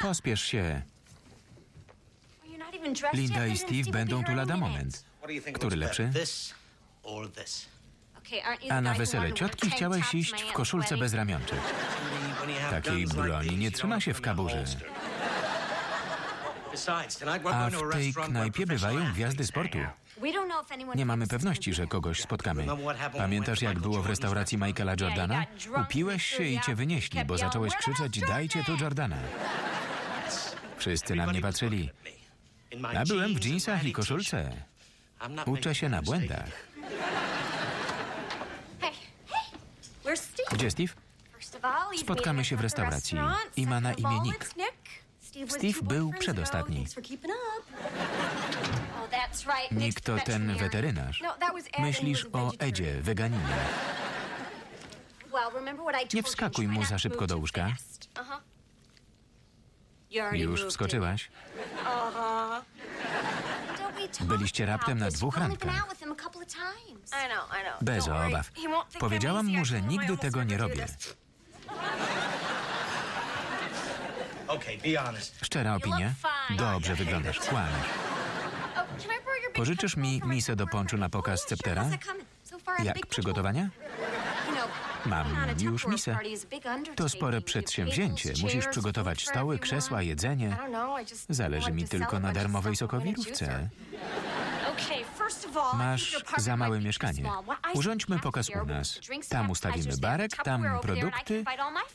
Pospiesz się. Linda i Steve będą tu lada moment. Który lepszy? A na wesele ciotki chciałeś iść w koszulce bez ramionczek. Takiej broni nie trzyma się w kaburze. A w tej knajpie bywają gwiazdy sportu. Nie mamy pewności, że kogoś spotkamy. Pamiętasz, jak było w restauracji Michaela Jordana? Upiłeś się i cię wynieśli, bo zacząłeś krzyczeć dajcie tu Jordana. Wszyscy na mnie patrzyli. A byłem w dżinsach i koszulce. Uczę się na błędach. Gdzie Steve? Spotkamy się w restauracji i ma na imię Nick. Steve był przedostatni. Oh, Nick to ten weterynarz. No, Myślisz o. Edzie, weganinie. Nie wskakuj mu za szybko do łóżka. Już wskoczyłaś. Byliście raptem na dwóch randkach. Bez obaw. Powiedziałam mu, że nigdy tego nie robię. Szczera opinia? Dobrze wyglądasz, kłamiesz. Oh, Pożyczysz mi misę do ponczu na pokaz Sceptera? Jak przygotowania? Mam już misę. To spore przedsięwzięcie. Musisz przygotować stoły, krzesła, jedzenie. Zależy mi tylko na darmowej sokowirówce. Masz za małe mieszkanie. Urządźmy pokaz u nas. Tam ustawimy barek, tam produkty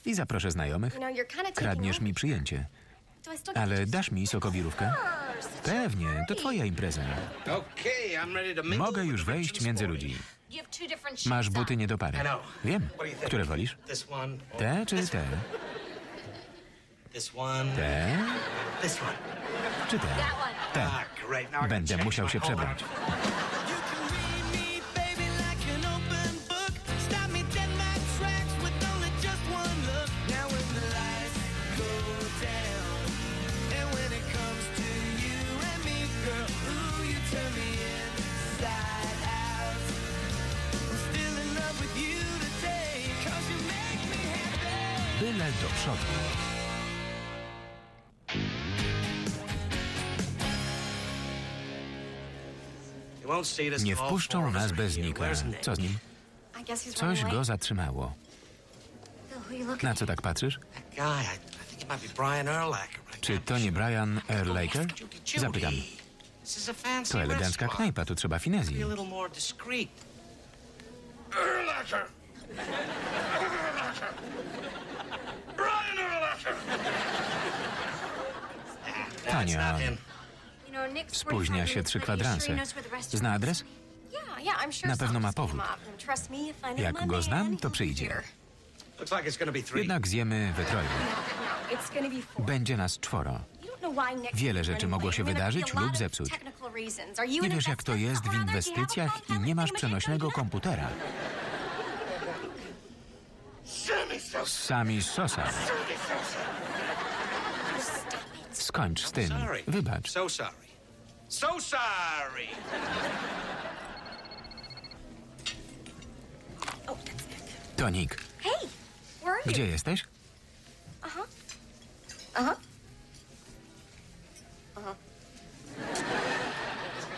i zaproszę znajomych. Kradniesz mi przyjęcie. Ale dasz mi sokowirówkę? Pewnie, to twoja impreza. Mogę już wejść między ludzi. Masz buty nie do pary. Wiem. Które wolisz? Te czy te? Te czy te? Te. Ah, Będę musiał się przebrać. Do przodu. Nie wpuszczą nas bez. Nika. Co z nim? Coś go zatrzymało. Na co tak patrzysz? Czy to nie Brian Judy. Zapytam. To elegancka knajpa, tu trzeba finezji. a Spóźnia 45 się trzy kwadranse. Zna adres? Na pewno ma powód. Jak go znam, to przyjdzie. Jednak zjemy we troje. No, four. Będzie nas czworo. Wiele rzeczy mogło się wydarzyć lub zepsuć. Nie wiesz, jak to jest w inwestycjach i nie masz przenośnego komputera. Sami sosa. Skończ z tym. Sorry. Wybacz. So sorry. So sorry! Oh, that's Nick. To Nick. Hey, where are you? Gdzie jesteś? Uh-huh.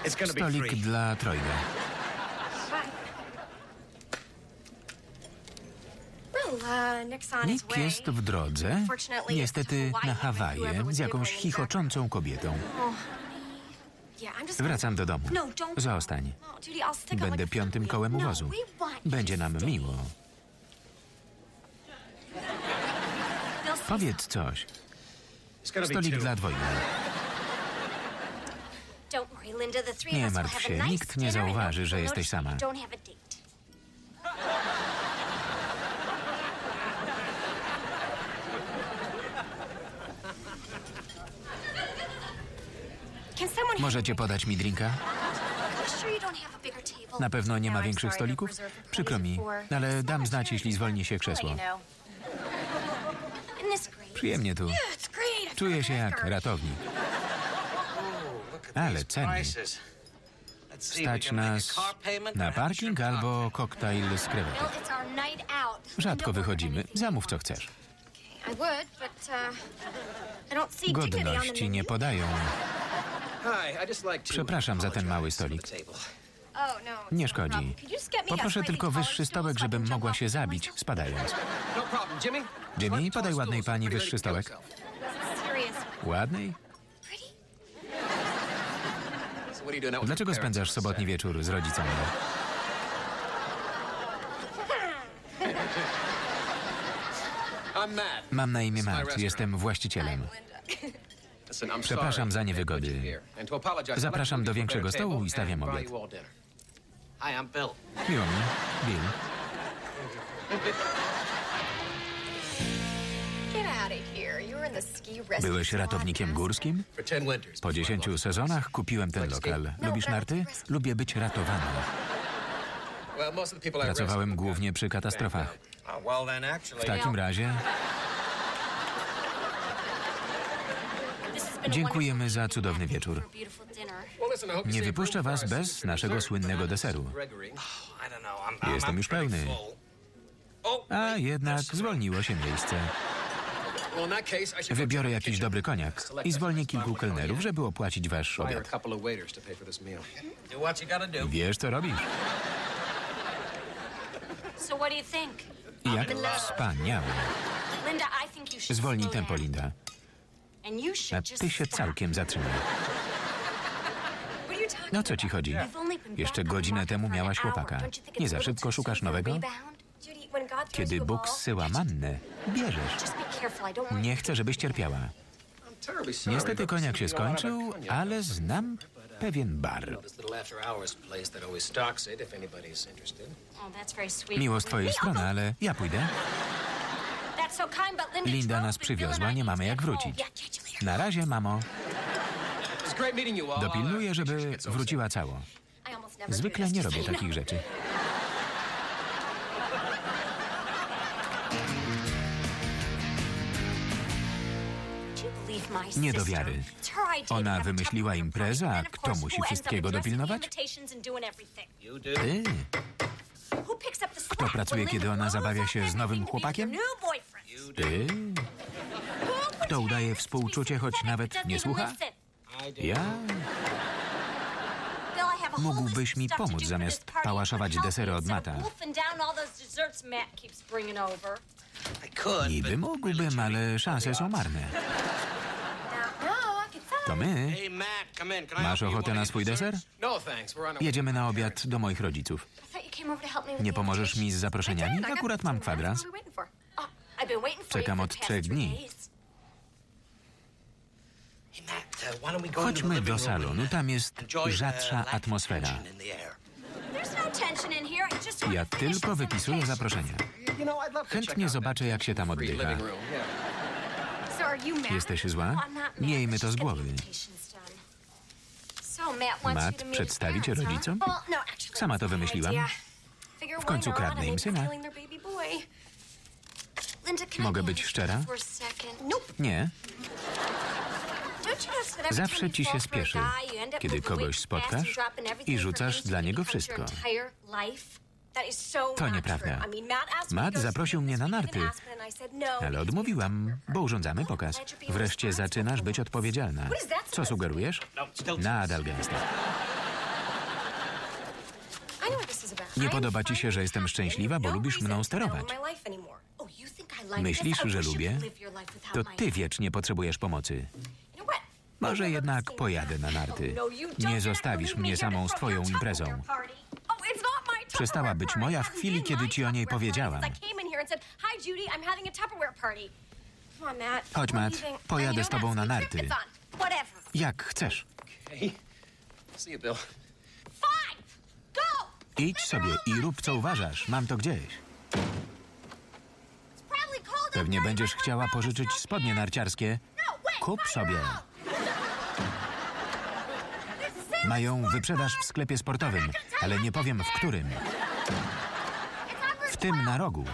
It's gonna be Stolik dla trojga. Nick way. jest w drodze, niestety na Hawaje, z jakąś chichoczącą kobietą. Just Wracam do domu. No. Zostań. No, Będę piątym kołem. No, you Będzie nam miło. Powiedz coś. Stolik dla dwojga. Nie martw się, nikt nie zauważy, że jesteś sama. Możecie podać mi drinka? Na pewno nie ma większych stolików? Przykro mi, ale dam znać, jeśli zwolni się krzesło. Przyjemnie tu. Czuję się jak ratownik. Ale ceny. Stać nas na parking albo koktajl z krewetek. Rzadko wychodzimy. Zamów co chcesz. Uh, Godności nie podają. Przepraszam za ten mały stolik. Oh, no. Nie no szkodzi. Poproszę tylko wyższy stołek, żebym mogła się zabić, spadając. No Jimmy. Podaj ładnej pani wyższy stołek. Ładnej? Dlaczego spędzasz sobotni wieczór z rodzicami? Mam na imię Matt, jestem właścicielem. Przepraszam za niewygody. Zapraszam do większego stołu i stawiam obiad. Miło mi, Bill. Byłeś ratownikiem górskim? For 10 winters. Po dziesięciu sezonach kupiłem ten lokal. Lubisz narty? Lubię być ratowany. Well, most of the people I Pracowałem głównie przy katastrofach. actually... W takim razie dziękujemy za cudowny wieczór. Nie wypuszczę was bez naszego słynnego deseru. Jestem już pełny. A jednak zwolniło się miejsce. Wybiorę jakiś dobry koniak i zwolnię kilku kelnerów, żeby opłacić wasz obiad. Wiesz, co robisz? Jak wspaniale. Zwolnij tempo. Linda. A ty się całkiem zatrzymaj. No co ci chodzi? Jeszcze godzinę temu miałaś chłopaka. Nie za szybko szukasz nowego? Kiedy Bóg zsyła mannę, bierzesz. Nie chcę, żebyś cierpiała. Niestety koniak się skończył, ale znam pewien bar. Oh. Miło z twojej strony, ale ja pójdę. Linda nas przywiozła, nie mamy jak wrócić. Na razie, mamo. Dopilnuję, żeby wróciła cało. Zwykle nie robię takich rzeczy. Nie do wiary. Ona wymyśliła imprezę, a kto musi wszystkiego dopilnować? Ty. Kto pracuje, kiedy ona zabawia się z nowym chłopakiem? Ty. Kto udaje współczucie, choć nawet nie słucha? Ja? Mógłbyś mi pomóc, zamiast pałaszować desery od Mata. Niby mógłbym, ale szanse są marne. To my. Masz ochotę na swój deser? Jedziemy na obiad do moich rodziców. Nie pomożesz mi z zaproszeniami? Akurat mam 15 minutes. kwadrans. Czekam od trzech dni. days. Hey, Matt, uh, why don't we go into the Chodźmy do salonu, tam jest rzadsza atmosfera. Ja tylko wypisuję check Chętnie zobaczę, jak się tam oddycha. Jesteś zła? Miejmy to z głowy. Matt przedstawi cię rodzicom? Sama to wymyśliłam. W końcu kradnę im syna. Mogę być szczera? Nie, Zawsze ci się spieszy, kiedy kogoś spotkasz i rzucasz dla niego wszystko. To nieprawda. Matt zaprosił mnie na narty, ale odmówiłam, bo urządzamy pokaz. Wreszcie zaczynasz być odpowiedzialna. Co sugerujesz? Nadal gęsto. Nie podoba ci się, że jestem szczęśliwa, bo lubisz mną sterować. Myślisz, że lubię? To ty wiecznie potrzebujesz pomocy. Może jednak pojadę na narty. Nie zostawisz mnie samą z twoją imprezą. Przestała być moja w chwili, kiedy ci o niej powiedziałam. Chodź, Matt. Pojadę z tobą na narty. Jak chcesz. Idź sobie i rób co uważasz. Mam to gdzieś. Pewnie będziesz chciała pożyczyć spodnie narciarskie. Kup sobie. Mają wyprzedaż w sklepie sportowym, ale nie powiem w którym. W tym na rogu.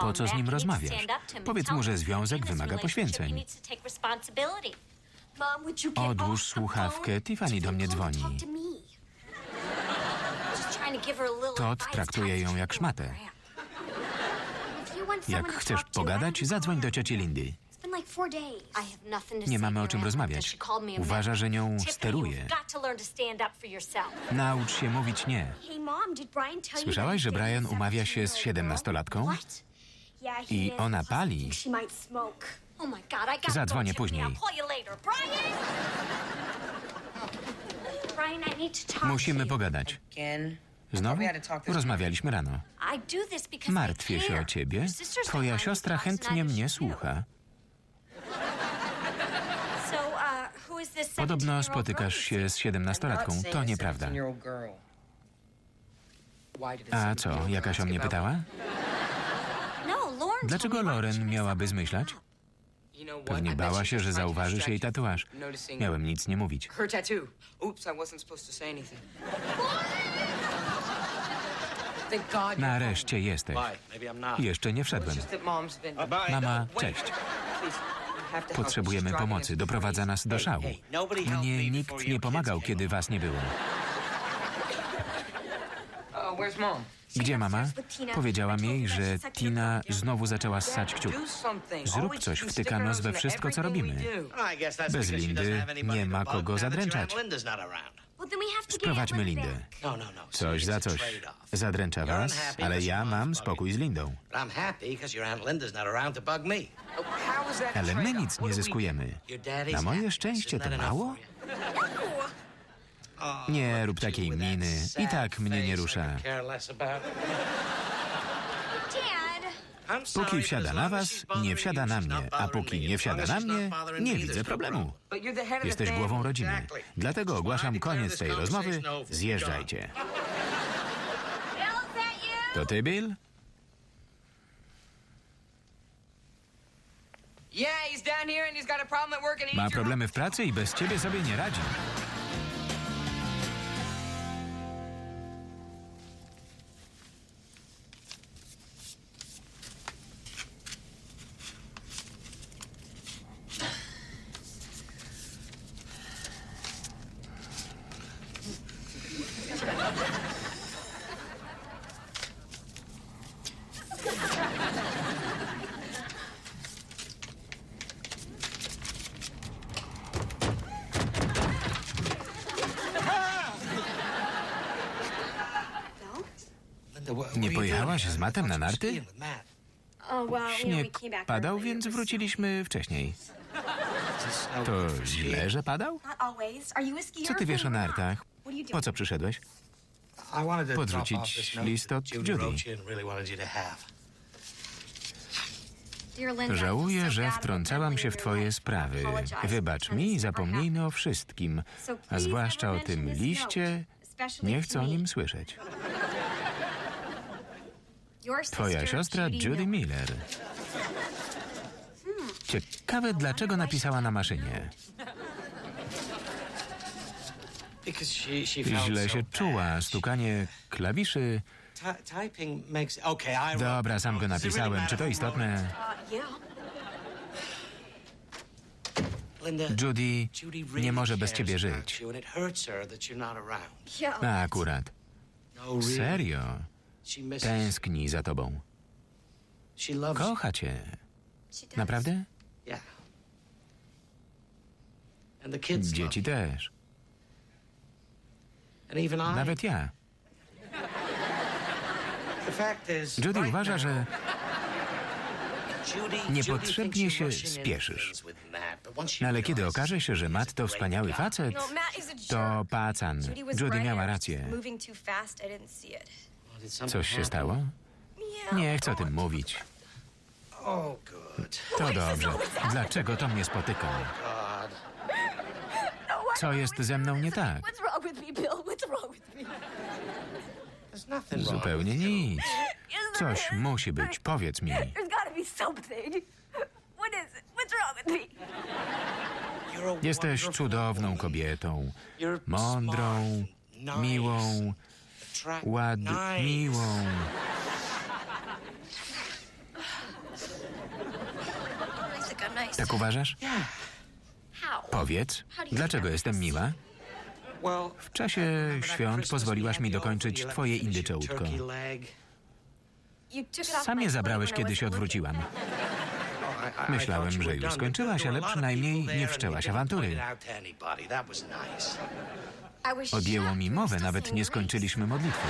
Po co z nim rozmawiasz? Powiedz mu, że związek wymaga poświęceń. Odłóż słuchawkę? Tiffany do mnie dzwoni. Todd traktuje ją jak szmatę. Jak chcesz pogadać, zadzwoń do cioci Lindy. Nie mamy o czym rozmawiać. Uważa, że nią steruje. Naucz się mówić nie. Słyszałaś, że Brian umawia się z 17-year-old girl? siedemnastolatką? I ona pali. Zadzwonię później. Musimy pogadać. Znowu? Rozmawialiśmy rano. Martwię się o ciebie. Twoja siostra chętnie mnie słucha. Uh, Podobno 17-year-old spotykasz się z siedemnastolatką. To nieprawda. A co, jakaś o mnie pytała? No, Lauren Dlaczego Loren miałaby zmyślać? Pewnie bała się, że zauważysz jej tatuaż. Miałem nic nie mówić. her tattoo. Oops, I wasn't supposed to say anything. Nareszcie jesteś. Jeszcze nie wszedłem. Mama, cześć. Potrzebujemy pomocy. Doprowadza nas do szału. Mnie nikt nie pomagał, kiedy was nie było. Mom? Gdzie mama? Powiedziałam jej, że Tina znowu zaczęła ssać kciuk. Zrób coś, wtyka nos we wszystko, co robimy. Bez Lindy nie ma kogo zadręczać. Sprowadźmy Lindę. No, no, no. Coś za coś. Zadręcza was, ale ja mam spokój z Lindą. But I'm happy because your Aunt Linda's not around to bug me. Oh, how is that a Ale my trade-off? nic nie zyskujemy. Your daddy's Na moje szczęście to mało? Oh, Nie rób takiej miny. I tak mnie nie rusza. Póki wsiada na was, nie wsiada na mnie. A póki nie wsiada na mnie, nie widzę problemu. Jesteś głową rodziny. Dlatego ogłaszam koniec tej rozmowy. Zjeżdżajcie. To ty, Bill? Ma problemy w pracy i bez ciebie sobie nie radzi. Pojechałaś z Mattem na narty? Oh, Śnieg padał, więc wróciliśmy wcześniej. To źle, że padał? Co ty wiesz o nartach? Po co przyszedłeś? Podrzucić list od Judy Żałuję, że wtrącałam się w twoje sprawy. Wybacz mi i zapomnijmy o wszystkim. A zwłaszcza o tym liście. Nie chcę o nim słyszeć. Twoja siostra Judy Miller. Ciekawe, dlaczego napisała na maszynie. Źle się czuła. Stukanie klawiszy. Dobra, sam go napisałem. Czy to istotne? Judy nie może bez ciebie żyć. akurat. No. Serio. Tęskni za tobą. Kocha cię. Naprawdę? Dzieci też. Nawet ja. Judy uważa, że niepotrzebnie się spieszysz. No ale kiedy okaże się, że Matt to wspaniały facet, to pacan. Judy miała rację. Coś się stało? Nie chcę o tym mówić. Oh. To dobrze. Dlaczego to mnie spotyka? God. Co jest ze mną nie tak? Zupełnie nic. Coś musi być. Powiedz mi. Jesteś cudowną kobietą. Mądrą, miłą, attract- ład... nice. miłą. Tak uważasz? Powiedz. Dlaczego jestem miła? W czasie świąt pozwoliłaś mi dokończyć twoje indycze łódko. Sam je zabrałeś, kiedy się odwróciłam. Myślałem, że już skończyłaś, ale przynajmniej nie wszczęłaś awantury. Odjęło mi mowę, nawet nie skończyliśmy modlitwy.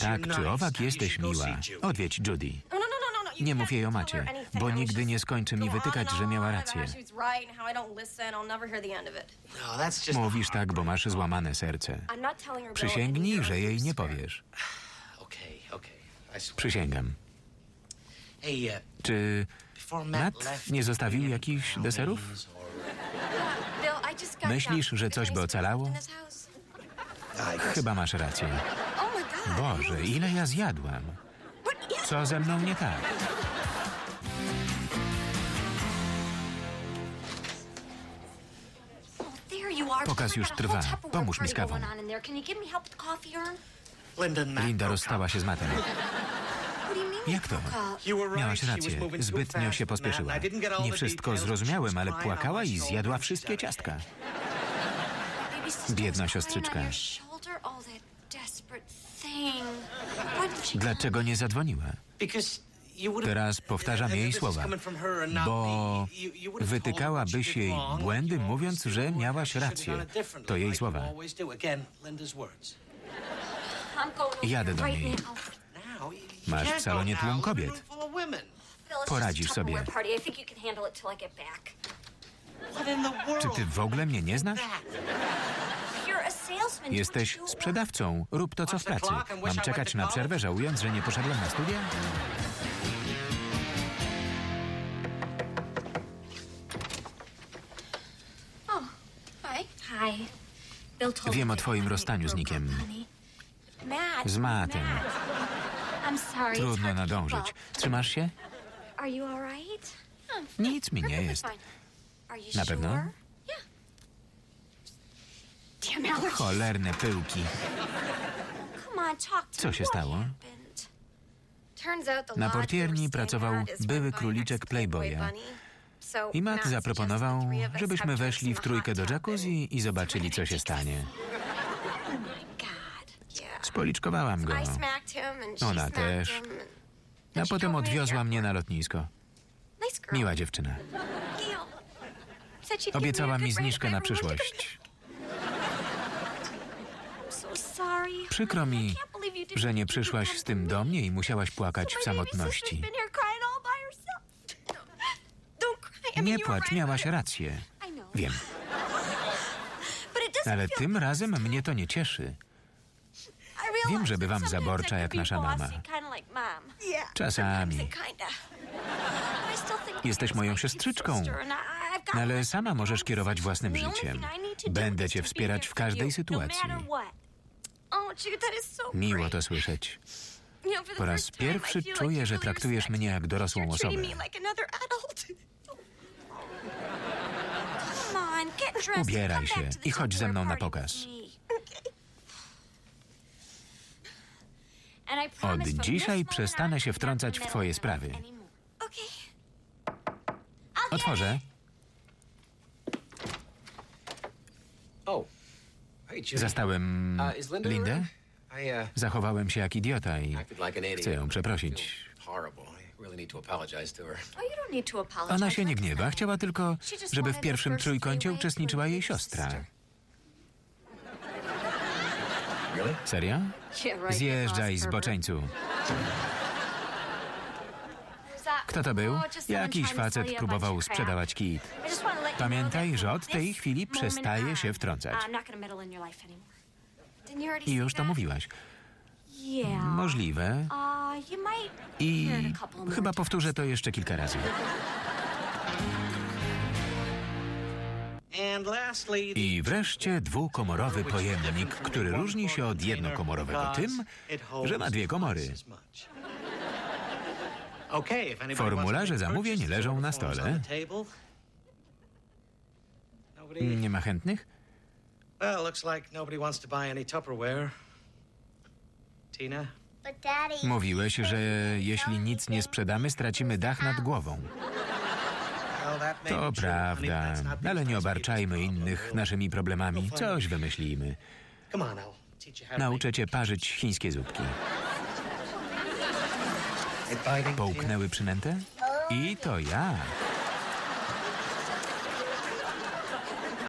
Tak czy owak jesteś miła. Odwiedź Judy. No, no, no, Nie mów jej o macie, bo nigdy nie skończy mi wytykać, że miała rację. Mówisz tak, bo masz złamane serce. Przysięgnij, że jej nie powiesz. Okay, okay. Przysięgam. Uh, Czy Matt nie zostawił jakichś deserów? got Myślisz, że coś by ocalało? guess- Chyba masz rację. Oh. Boże, ile ja zjadłam. Co ze mną nie tak? Pokaz już trwa. Pomóż mi z kawą. Linda rozstała się z Mattem. Jak to? Miałaś rację. Zbytnio się pospieszyła. Nie wszystko zrozumiałem, ale płakała i zjadła wszystkie ciastka. Biedna siostrzyczka. Dlaczego nie zadzwoniła? Teraz powtarzam jej słowa, bo wytykałabyś jej błędy, mówiąc, że miałaś rację. To jej słowa. Jadę do niej. Masz w salonie tłum kobiet. Poradzisz sobie. Czy ty w ogóle mnie nie znasz? Jesteś sprzedawcą. Rób to, co w pracy. Mam czekać na przerwę, żałując, że nie poszedłem na studia? Told Wiem o twoim rozstaniu z you Z it's Trudno nadążyć. Trzymasz się? Nic mi nie jest. Na pewno? Cholerne pyłki. Co się stało? Na portierni pracował były króliczek Playboya. I Matt zaproponował, żebyśmy weszli w trójkę do jacuzzi i zobaczyli, co się stanie. Spoliczkowałam go. Ona też. A potem odwiozła mnie na lotnisko. Miła dziewczyna. Obiecała mi zniżkę na przyszłość. Przykro mi, że nie przyszłaś z tym do mnie i musiałaś płakać w samotności. Nie płacz, miałaś rację. Wiem, ale tym razem mnie to nie cieszy. Wiem, że bywam zaborcza jak nasza mama. Czasami. Jesteś moją siostrzyczką. No ale sama możesz kierować własnym życiem. Będę cię wspierać w każdej sytuacji. No what. Oh, Miło to słyszeć. Po raz pierwszy czuję, że traktujesz mnie jak dorosłą osobę. Ubieraj się i chodź ze mną na pokaz. Od dzisiaj przestanę się wtrącać w twoje sprawy. Otworzę. Oh. Zastałem Uh, Lindę. uh, Zachowałem się jak idiota i chcę ją przeprosić. Oh. Ona się nie gniewa, chciała tylko, żeby w pierwszym trójkącie uczestniczyła jej siostra. Right, Zjeżdżaj. Who's that? Kto to był? Jakiś facet próbował sprzedawać kit. Pamiętaj, że od tej chwili przestaje się wtrącać. I już to mówiłaś. Możliwe. Uh, I chyba powtórzę to jeszcze kilka razy. I wreszcie dwukomorowy pojemnik, który różni się od jednokomorowego tym, że ma dwie komory. Formularze zamówień leżą na stole. Nie ma chętnych? Well, looks like nobody wants to buy any Tupperware. Tina? But Daddy... Mówiłeś, że jeśli nic nie sprzedamy, stracimy dach nad głową. To prawda, ale nie obarczajmy innych naszymi problemami. Coś wymyślimy. Nauczę cię parzyć chińskie zupki. Połknęły przynętę? I to ja.